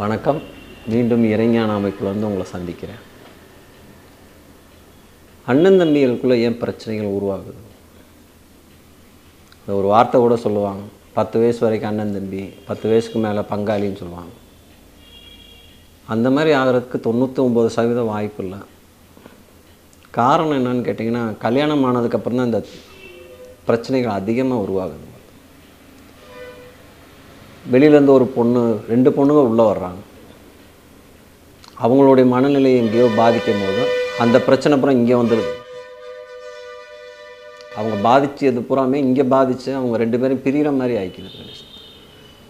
வணக்கம். மீண்டும் இறைஞான வந்து உங்களை சந்திக்கிறேன். அண்ணன் தம்பிகளுக்குள்ளே ஏன் பிரச்சனைகள் உருவாகுது? இந்த ஒரு வார்த்தை கூட சொல்லுவாங்க. பத்து வயசு வரைக்கும் அண்ணன் தம்பி பத்து வயசுக்கு மேலே பங்காளின்னு சொல்லுவாங்க. அந்த மாதிரி ஆகிறதுக்கு தொண்ணூற்றி ஒம்பது சதவீதம் வாய்ப்பு இல்லை. காரணம் என்னன்னு கேட்டிங்கன்னா கல்யாணம் ஆனதுக்கப்புறம் தான் இந்த பிரச்சனைகள் அதிகமாக உருவாகுது. வெளியிலேருந்து ஒரு பொண்ணு ரெண்டு பொண்ணுங்க உள்ளே வர்றாங்க. அவங்களுடைய மனநிலை எங்கேயோ பாதிக்கும் போது அந்த பிரச்சனை பூரா இங்கே வந்துடுது. அவங்க பாதித்தது பூராமே இங்கே பாதித்து அவங்க ரெண்டு பேரும் பிரிகிற மாதிரி ஆயிக்குது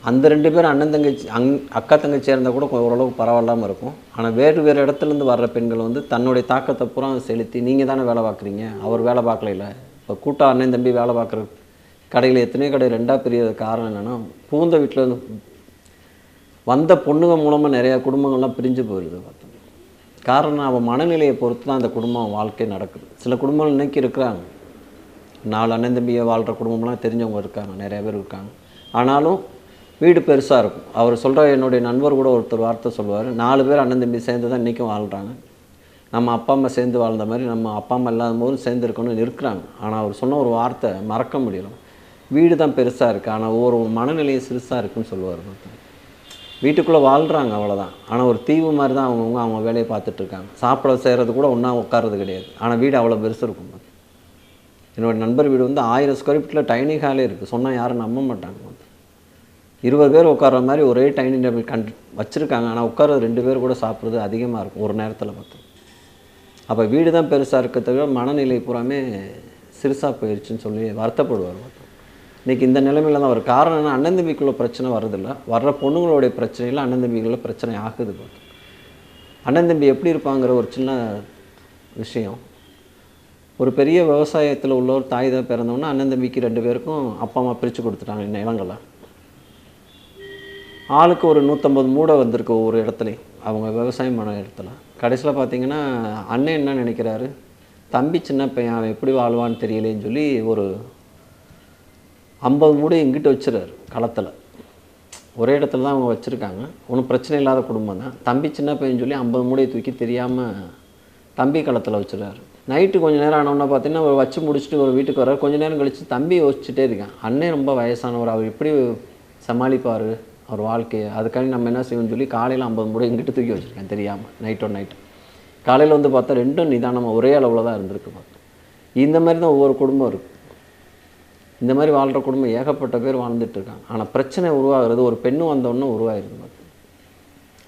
அந்த ரெண்டு பேரும் அண்ணன் தங்கச்சி அங் அக்கா தங்கச்சி இருந்தால் கூட ஓரளவுக்கு பரவாயில்லாமல் இருக்கும். ஆனால் வேறு வேறு இடத்துலேருந்து வர்ற பெண்கள் வந்து தன்னுடைய தாக்கத்தை பூரா செலுத்தி நீங்கள் தானே வேலை பார்க்குறீங்க? அவர் வேலை பார்க்கல இப்போ கூட்டம் அண்ணன் தம்பி வேலை பார்க்குற கடையில் எத்தனையோ கடை ரெண்டாக பிரியாத காரணம் என்னென்னா பூந்த வீட்டில் இருந்து வந்த பொண்ணுங்க மூலமாக நிறையா குடும்பங்கள்லாம் பிரிஞ்சு போயிடுது பார்த்தோம். காரணம் அவன் மனநிலையை பொறுத்து தான் அந்த குடும்பம் வாழ்க்கை நடக்குது. சில குடும்பங்கள் இன்னைக்கு இருக்கிறாங்க. நாலு அண்ணன் தம்பியை வாழ்கிற குடும்பம்லாம் தெரிஞ்சவங்க இருக்காங்க நிறைய பேர் இருக்காங்க. ஆனாலும் வீடு பெருசாக இருக்கும். அவர் சொல்கிற என்னுடைய நண்பர் கூட ஒருத்தர் வார்த்தை சொல்லுவார் நாலு பேர் அண்ணன் தம்பி சேர்ந்து தான் இன்றைக்கும் வாழ்கிறாங்க நம்ம அப்பா அம்மா சேர்ந்து வாழ்ந்த மாதிரி நம்ம அப்பா அம்மா இல்லாத போதும் சேர்ந்துருக்கணும்னு இருக்கிறாங்க. ஆனால் அவர் சொன்ன ஒரு வார்த்தை மறக்க முடியல. வீடு தான் பெருசாக இருக்குது ஆனால் ஒவ்வொரு மனநிலையும் சிறுசாக இருக்குன்னு சொல்லுவார் ஒருத்தர். வீட்டுக்குள்ளே வாழ்கிறாங்க அவ்வளோதான் ஆனால் ஒரு தீவு மாதிரி தான் அவங்கவுங்க அவங்க வேலையை பார்த்துட்ருக்காங்க சாப்பிட செய்கிறது கூட ஒன்றா உட்கார்றது கிடையாது. ஆனால் வீடு அவ்வளோ பெருசு இருக்கும் என்னோடய நண்பர் வீடு வந்து ஆயிரம் ஸ்கொயர் ஃபீட்டில் டைனிங் ஹாலே இருக்குது சொன்னால் யாரும் நம்ப மாட்டாங்க இருபது பேர் உட்கார்ற மாதிரி ஒரே டைனிங் டேபிள் கண் வச்சுருக்காங்க. ஆனால் உட்கார்றது ரெண்டு பேர் கூட சாப்பிட்றது அதிகமாக இருக்கும் ஒரு நேரத்தில் பார்த்து அப்போ வீடு தான் பெருசாக இருக்கிறத மனநிலை பூராமே சிறுசாக போயிடுச்சுன்னு சொல்லி வருத்தப்படுவார் பார்த்தோம் இன்றைக்கி இந்த நிலைமையில் தான் வரும் காரணம் என்ன அண்ணன் தம்பிக்குள்ளே பிரச்சனை வர்றதில்ல. வர்ற பொண்ணுங்களுடைய பிரச்சனையில் அண்ணன் தம்பிக்குள்ளே பிரச்சனை ஆகுது பார்த்து அண்ணன் தம்பி எப்படி இருப்பாங்கிற ஒரு சின்ன விஷயம். ஒரு பெரிய விவசாயத்தில் உள்ள ஒரு தாய் தான் பிறந்தவொன்னே அண்ணன் தம்பிக்கு ரெண்டு பேருக்கும் அப்பா அம்மா பிரித்து கொடுத்துட்டாங்க நிலங்களை ஆளுக்கு ஒரு நூற்றம்பது மூடை வந்திருக்கு ஒவ்வொரு இடத்துலையும். அவங்க விவசாயம் பண்ண இடத்துல. கடைசியில் பார்த்தீங்கன்னா அண்ணன் என்ன நினைக்கிறாரு? தம்பி சின்ன பையன் அவன் எப்படி வாழ்வான்னு தெரியலேன்னு சொல்லி ஒரு ஐம்பது மூடையும் எங்கிட்ட வச்சுறாரு களத்தில். ஒரே இடத்துல தான் அவங்க வச்சுருக்காங்க. ஒன்றும் பிரச்சனை இல்லாத குடும்பம் தான். தம்பி சின்ன பையன் சொல்லி ஐம்பது மூடையை தூக்கி தெரியாமல் தம்பி களத்தில் வச்சுருக்காரு. நைட்டு கொஞ்சம் நேரம் ஆனோன்னா பார்த்தீங்கன்னா அவர் வச்சு முடிச்சுட்டு ஒரு வீட்டுக்கு வர்றாரு. கொஞ்ச நேரம் கழித்து தம்பி யோசிச்சுட்டே இருக்கான். அண்ணன் ரொம்ப வயசானவர் அவர் எப்படி சமாளிப்பார் அவர் வாழ்க்கையை? அதுக்காண்டி நம்ம என்ன செய்வோம்னு சொல்லி காலையில் ஐம்பது முறை இங்கிட்டு தூக்கி வச்சுருக்கேன் தெரியாமல் நைட்டோ நைட்டு காலையில் வந்து பார்த்தா ரெண்டும் நிதானமாக ஒரே அளவில் தான் இருந்திருக்கு. பார்த்து இந்த மாதிரி தான் ஒவ்வொரு குடும்பம் இருக்குது இந்த மாதிரி வாழ்கிற குடும்பம் ஏகப்பட்ட பேர் வாழ்ந்துட்டு இருக்காங்க. ஆனால் பிரச்சனை உருவாகிறது ஒரு பெண்ணு வந்தோடனே உருவாயிருது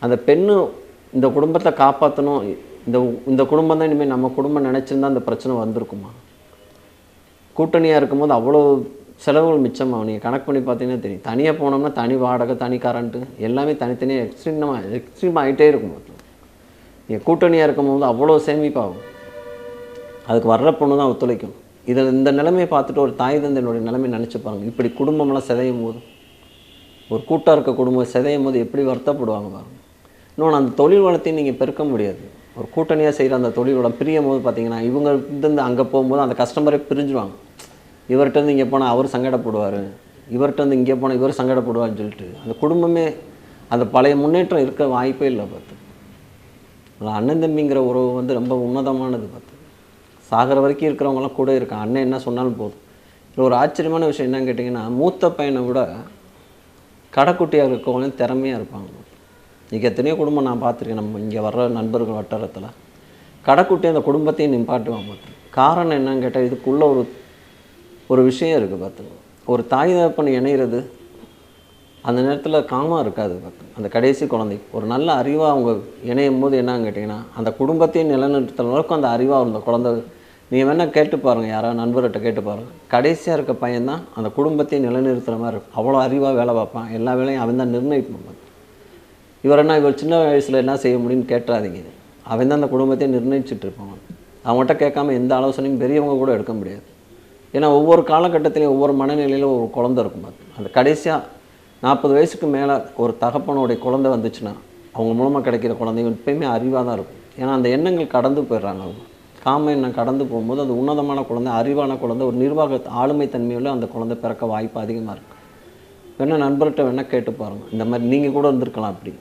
அந்த பெண்ணு இந்த குடும்பத்தை காப்பாற்றணும் இந்த இந்த குடும்பம் தான் இனிமேல் நம்ம குடும்பம் நினச்சிருந்தா அந்த பிரச்சனை வந்திருக்குமா? கூட்டணியாக இருக்கும்போது அவ்வளோ செலவுகள் மிச்சமாக நீங்கள் கணக்கு பண்ணி பார்த்தீங்கன்னா தெரியும். தனியாக போனோம்னா தனி வாடகை தனி கரண்ட்டு எல்லாமே தனித்தனியாக எக்ஸ்ட்ரீமாக எக்ஸ்ட்ரீம் ஆகிட்டே இருக்கும் நீங்கள் கூட்டணியாக இருக்கும்போது அவ்வளோ சேமிப்பாகும். அதுக்கு வர்ற பொண்ணு தான் ஒத்துழைக்கும். இதில் இந்த நிலைமையை பார்த்துட்டு ஒரு தாய் தந்தையினுடைய நிலைமை நினச்சி பாருங்கள் இப்படி குடும்பமெல்லாம் சிதையும் போது ஒரு கூட்டாக இருக்க குடும்பம் சிதையும் போது எப்படி வருத்தப்படுவாங்க பாருங்கள் இன்னொன்று அந்த தொழில் வளத்தையும் நீங்கள் பெருக்க முடியாது. ஒரு கூட்டணியாக செய்கிற அந்த தொழில் வளம் பிரியும் போது பார்த்தீங்கன்னா இவங்க இருந்து அங்கே போகும்போது அந்த கஸ்டமரே பிரிஞ்சுவாங்க இவர்கிட்டருந்து இங்கே போனால் அவர் சங்கடப்படுவார் இவர்கிட்ட இங்கே போனால் இவர் சங்கடப்படுவார்னு சொல்லிட்டு அந்த குடும்பமே அந்த பழைய முன்னேற்றம் இருக்க வாய்ப்பே இல்லை பார்த்து. அண்ணன் தம்பிங்கிற உறவு வந்து ரொம்ப உன்னதமானது பார்த்து. சாகிற வரைக்கும் இருக்கிறவங்களாம் கூட இருக்கான். அண்ணன் என்ன சொன்னாலும் போதும். இதில் ஒரு ஆச்சரியமான விஷயம் என்னன்னு கேட்டிங்கன்னா மூத்த பையனை விட கடைக்குட்டியாக இருக்கவங்களும் திறமையாக இருப்பாங்க. இன்றைக்கி எத்தனையோ குடும்பம் நான் பார்த்துருக்கேன். நம்ம இங்கே வர்ற நண்பர்கள் வட்டாரத்தில். கடைக்குட்டி அந்த குடும்பத்தையும் நிப்பாட்டுவான் பார்த்து காரணம் என்னன்னு கேட்டால் இதுக்குள்ளே ஒரு ஒரு விஷயம் இருக்குது பார்த்துங்க ஒரு தாய் தகப்பன் இணையிறது அந்த நேரத்தில் காமாக இருக்காது பார்த்து அந்த கடைசி குழந்தை. ஒரு நல்ல அறிவாக அவங்க இணையும் போது என்னன்னு கேட்டிங்கன்னா அந்த குடும்பத்தையும் நிலநிறுத்த அளவுக்கு அந்த அறிவாக அந்த குழந்தை நீங்கள் வேணால் கேட்டு பாருங்கள் யாரா நண்பர்கிட்ட கேட்டு பாருங்கள் கடைசியாக இருக்க பையன்தான் அந்த குடும்பத்தையும் நிலைநிறுத்துகிற மாதிரி இருக்கும். அவ்வளோ அறிவாக வேலை பார்ப்பான். எல்லா வேலையும் அவன் தான் நிர்ணயிப்பான் இவர் என்ன இவர் சின்ன வயசில் என்ன செய்ய முடியும்னு கேட்டுறாதீங்க. அவன் தான் அந்த குடும்பத்தையும் நிர்ணயிச்சுட்டு இருப்பான். அவங்ககிட்ட கேட்காம எந்த ஆலோசனையும் பெரியவங்க கூட எடுக்க முடியாது. ஏன்னா ஒவ்வொரு காலகட்டத்திலையும் ஒவ்வொரு மனநிலையிலும் ஒரு குழந்தை இருக்கும் பார்த்து அந்த கடைசியாக நாற்பது வயசுக்கு மேலே ஒரு தகப்பனுடைய குழந்தை வந்துச்சுன்னா அவங்க மூலமாக கிடைக்கிற குழந்தைங்க எப்பயுமே அறிவாக தான் இருக்கும். ஏன்னா அந்த எண்ணங்கள் கடந்து போயிடுறாங்க அவங்க. காம எண்ணம் கடந்து போகும்போது அது உன்னதமான குழந்தை அறிவான குழந்தை ஒரு நிர்வாக ஆளுமை தன்மையுள்ள அந்த குழந்தை பிறக்க வாய்ப்பு அதிகமாக இருக்குது வேணால் நண்பர்கிட்ட வேணால் கேட்டு பாருங்கள் இந்த மாதிரி நீங்கள் கூட இருந்திருக்கலாம் அப்படி.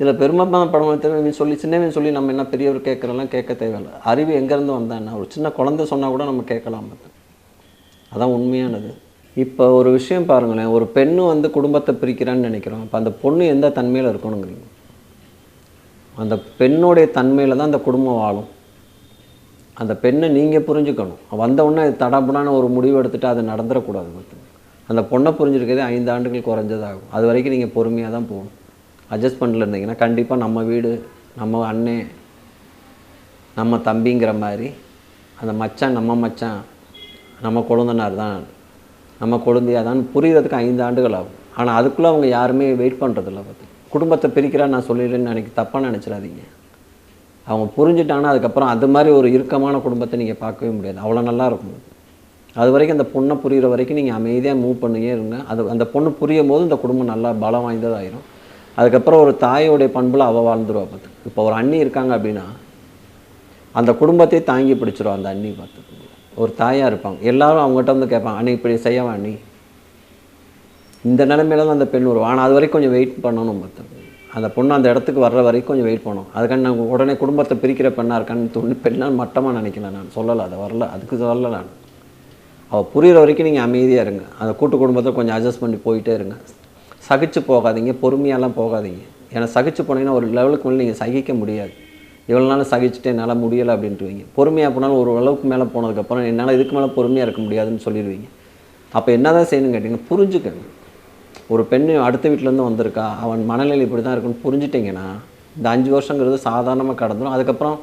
இதில் பெருமைப்பான படம் தெரியும் சொல்லி சின்னவன் சொல்லி நம்ம என்ன பெரியவர் கேட்குறலாம் கேட்க தேவையில்லை. அறிவு எங்கேருந்து வந்தான்னா ஒரு சின்ன குழந்தை சொன்னால் கூட நம்ம கேட்கலாம் அதான் உண்மையானது. இப்போ ஒரு விஷயம் பாருங்களேன். ஒரு பெண்ணு வந்து குடும்பத்தை பிரிக்கிறான்னு நினைக்கிறோம். அப்போ அந்த பொண்ணு எந்த தன்மையில் இருக்கணுங்கிறீங்க? அந்த பெண்ணுடைய தன்மையில் தான் அந்த குடும்பம் வாழும். அந்த பெண்ணை நீங்கள் புரிஞ்சுக்கணும். வந்தவுடனே அது தடபுடான ஒரு முடிவு எடுத்துகிட்டு அது நடந்துடக்கூடாது பார்த்து அந்த பொண்ணை புரிஞ்சிருக்கிறதே ஐந்து ஆண்டுகள் குறைஞ்சதாகும். அது வரைக்கும் நீங்கள் பொறுமையாக தான் போகணும். அட்ஜஸ்ட்மெண்ட்டில் இருந்தீங்கன்னா கண்டிப்பாக நம்ம வீடு நம்ம அண்ணே நம்ம தம்பிங்கிற மாதிரி அந்த மச்சான் நம்ம மச்சான் நம்ம கொழுந்தனார் தான் நம்ம கொழுந்தியா தான் புரிகிறதுக்கு ஐந்து ஆண்டுகள் ஆகும். ஆனால் அதுக்குள்ளே அவங்க யாருமே வெயிட் பண்ணுறதில்ல பார்த்து. குடும்பத்தை பிரிக்கிறா நான் சொல்லிடுறேன்னு நினைக்க தப்பாக நினச்சிடாதீங்க. அவங்க புரிஞ்சுட்டாங்கன்னா அதுக்கப்புறம் அது மாதிரி ஒரு இறுக்கமான குடும்பத்தை நீங்கள் பார்க்கவே முடியாது. அவ்வளோ நல்லா இருக்கும். அது வரைக்கும் அந்த பொண்ணை புரிகிற வரைக்கும் நீங்கள் அமைதியாக மூவ் பண்ணியே இருங்க. அது அந்த பொண்ணு புரியும் போது இந்த குடும்பம் நல்லா பலம் வாய்ந்ததாயிரும். அதுக்கப்புறம் ஒரு தாயோடைய பண்பில் அவள் வாழ்ந்துருவா பார்த்து. இப்போ ஒரு அண்ணி இருக்காங்க அப்படின்னா அந்த குடும்பத்தை தாங்கி பிடிச்சிரும் அந்த அண்ணி பார்த்து. ஒரு தாயாக இருப்பாங்க. எல்லாரும் அவங்ககிட்ட வந்து கேட்பாங்க அண்ணி இப்படி செய்யவா அண்ணி? இந்த நிலைமையில தான் அந்த பெண் வருவான் ஆனால் அது வரைக்கும் கொஞ்சம் வெயிட் பண்ணணும் பார்த்து. அந்த பொண்ணு அந்த இடத்துக்கு வர்ற வரைக்கும் கொஞ்சம் வெயிட் பண்ணோம் அதுக்காண்டி நான் உடனே குடும்பத்தை பிரிக்கிற பெண்ணாக இருக்கான்னு தோணி பெண்ணால் மட்டமாக நினைக்கல நான். சொல்லலை அதை வரல. அதுக்கு சொல்லலை நான். அவள் புரிகிற வரைக்கும் நீங்கள் அமைதியாக இருங்க. அந்த கூட்டு குடும்பத்தை கொஞ்சம் அட்ஜஸ்ட் பண்ணி போயிட்டே இருங்க. சகிச்சு போகாதீங்க பொறுமையாலாம் போகாதீங்க. ஏன்னா சகிச்சு போனீங்கன்னா ஒரு லெவலுக்கு மேலே நீங்கள் சகிக்க முடியாது. இவ்வளோ நாள் சகிச்சுட்டு என்னால் முடியலை அப்படின்ட்டுவீங்க. பொறுமையாக போனாலும் ஒரு அளவுக்கு மேலே போனதுக்கப்புறம் என்னால் இதுக்கு மேலே பொறுமையாக இருக்க முடியாதுன்னு சொல்லிடுவீங்க. அப்போ என்ன தான் செய்யணும்னு கேட்டிங்கன்னா புரிஞ்சுக்கங்க. ஒரு பெண்ணு அடுத்த வீட்டிலேருந்து வந்திருக்கா அவன் மனநிலை இப்படி தான் இருக்குன்னு புரிஞ்சிட்டிங்கன்னா இந்த அஞ்சு வருஷங்கிறது சாதாரணமாக கடந்துடும் அதுக்கப்புறம்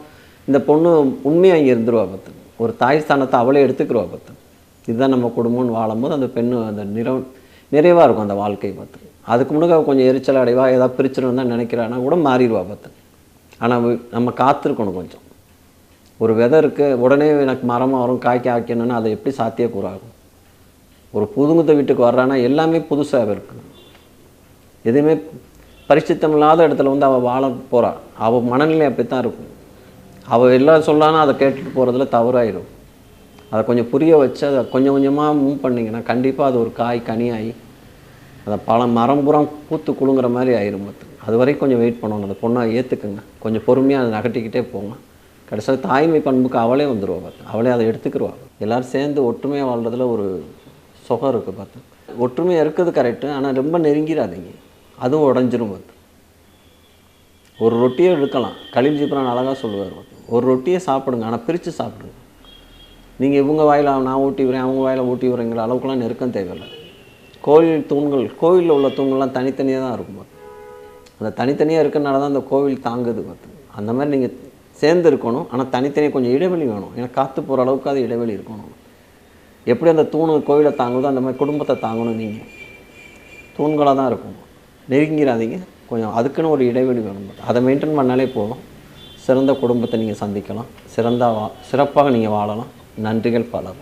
இந்த பொண்ணு உண்மையாக இங்கே இருந்துருவா பார்த்து ஒரு தாய் ஸ்தானத்தை அவளே எடுத்துக்கிருவா பார்த்து இதுதான் நம்ம குடும்பம்னு வாழும்போது அந்த பெண்ணு அந்த நிற நிறைவாக இருக்கும் அந்த வாழ்க்கை பார்த்து அதுக்கு முன்னாடி கொஞ்சம் எரிச்சல் அடைவா ஏதாவது பிரிச்சிடணும் தான் நினைக்கிறான்னா கூட மாறிடுவா பார்த்து ஆனால் நம்ம காத்திருக்கணும் கொஞ்சம். ஒரு விதை இருக்குது உடனே எனக்கு மரமாக வரும் காய்க்க ஆக்கணும்னா அதை எப்படி சாத்தியக்கூறாகும்? ஒரு புதுமுத்த வீட்டுக்கு வர்றான்னா எல்லாமே புதுசாக இருக்குது எதுவுமே பரிசுத்தம் இல்லாத இடத்துல வந்து அவள் வாழ போகிறாள் அவள் மனநிலை அப்படி தான் இருக்கும். அவள் எல்லாம் சொல்லானா அதை கேட்டுட்டு போகிறதுல தவறாயிடும் அதை கொஞ்சம் புரிய வச்சு அதை கொஞ்சம் கொஞ்சமாக மூவ் பண்ணிங்கன்னா கண்டிப்பாக அது ஒரு காய் கனியாகி அதை பல மரம் புறம் பூத்து குழுங்குற மாதிரி ஆயிரும் பார்த்து. அது வரைக்கும் கொஞ்சம் வெயிட் பண்ணணும். அந்த பொண்ணை ஏற்றுக்குங்க கொஞ்சம் பொறுமையாக அதை நகட்டிக்கிட்டே போங்க. கடைசியாக தாய்மை பண்புக்கு அவளே வந்துடுவா பார்த்து. அவளே அதை எடுத்துக்கிடுவாள் எல்லோரும் சேர்ந்து ஒற்றுமையாக வாழ்றதில் ஒரு சுகம் இருக்குது பார்த்து. ஒற்றுமையாக இருக்குது கரெக்டு ஆனால் ரொம்ப நெருங்கிடாதீங்க. அதுவும் உடஞ்சிரும் பார்த்து. ஒரு ரொட்டியை எடுக்கலாம். கலீல் ஜிப்ரான் அழகாக சொல்லுவார் பார்த்து. ஒரு ரொட்டியை சாப்பிடுங்க ஆனால் பிரித்து சாப்பிடுங்க. நீங்கள் இவங்க வாயில் நான் ஊட்டி விடுறேன் அவங்க வாயில் ஊட்டி விடுறேங்கிற அளவுக்குலாம் நெருக்கம் தேவையில்லை. கோவில் தூண்கள் கோவிலில் உள்ள தூண்கள்லாம் தனித்தனியாக தான் இருக்கும் பார்த்து. அந்த தனித்தனியாக இருக்கிறனால தான் அந்த கோவில் தாங்குது பார்த்து. அந்த மாதிரி நீங்கள் சேர்ந்து இருக்கணும் ஆனால் தனித்தனியாக கொஞ்சம் இடைவெளி வேணும். ஏன்னா காற்று போகிற அளவுக்கு அது இடைவெளி இருக்கணும். எப்படி அந்த தூணு கோவிலை தாங்குதோ அந்த மாதிரி குடும்பத்தை தாங்கணும் நீங்கள் தூண்களாக தான் இருக்கும். நெருங்கிறாதீங்க கொஞ்சம் அதுக்குன்னு ஒரு இடைவெளி வேணும். அதை மெயின்டைன் பண்ணாலே போதும். சிறந்த குடும்பத்தை நீங்கள் சந்திக்கலாம். சிறந்த வா சிறப்பாக நீங்கள் வாழலாம். நன்றிகள் பல